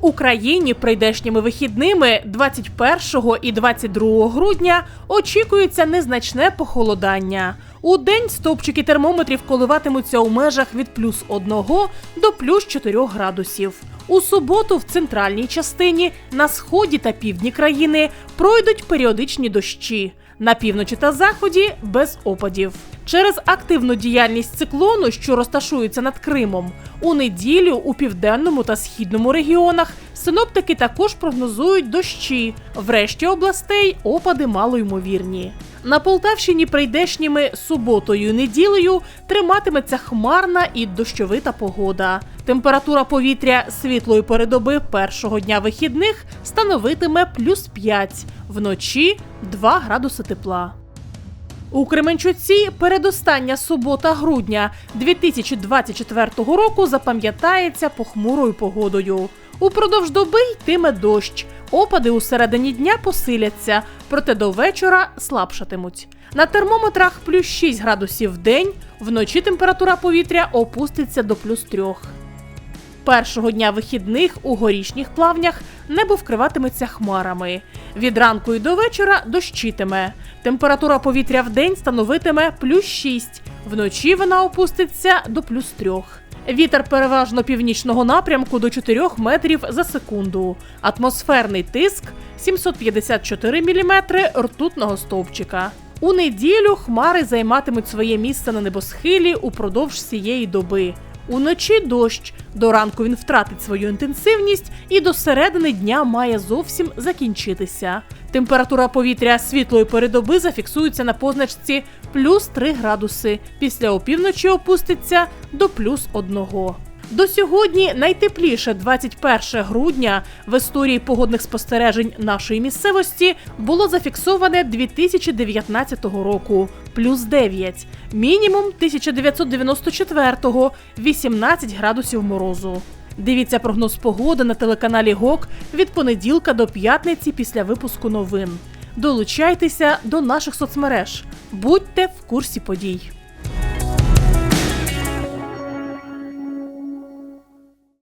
Україні прийдешніми вихідними 21 і 22 грудня очікується незначне похолодання. У день стовпчики термометрів коливатимуться у межах від плюс 1 до плюс 4 градусів. У суботу в центральній частині, на сході та півдні країни пройдуть періодичні дощі. На півночі та заході без опадів. Через активну діяльність циклону, що розташується над Кримом, у неділю у південному та східному регіонах синоптики також прогнозують дощі. В решті областей опади малоймовірні. На Полтавщині прийдешніми суботою і неділею триматиметься хмарна і дощовита погода. Температура повітря світлої передоби першого дня вихідних становитиме плюс 5, вночі 2 градуси тепла. У Кременчуці передостання субота грудня 2024 року запам'ятається похмурою погодою. Упродовж доби йтиме дощ. Опади у середині дня посиляться, проте до вечора слабшатимуть. На термометрах плюс 6 градусів в день, вночі температура повітря опуститься до плюс 3. Першого дня вихідних у горішніх плавнях небо вкриватиметься хмарами. Від ранку і до вечора дощитиме. Температура повітря в день становитиме плюс 6, вночі вона опуститься до плюс 3. Вітер переважно північного напрямку до 4 метрів за секунду. Атмосферний тиск 754 міліметри ртутного стовпчика. У неділю хмари займатимуть своє місце на небосхилі упродовж цієї доби. Уночі дощ. До ранку він втратить свою інтенсивність і до середини дня має зовсім закінчитися. Температура повітря світлої передоби зафіксується на позначці плюс 3 градуси. Після опівночі опуститься до плюс 1. До сьогодні найтепліше 21 грудня в історії погодних спостережень нашої місцевості було зафіксоване 2019 року плюс 9, мінімум 1994-го 18 градусів морозу. Дивіться прогноз погоди на телеканалі ГОК від понеділка до п'ятниці після випуску новин. Долучайтеся до наших соцмереж, будьте в курсі подій.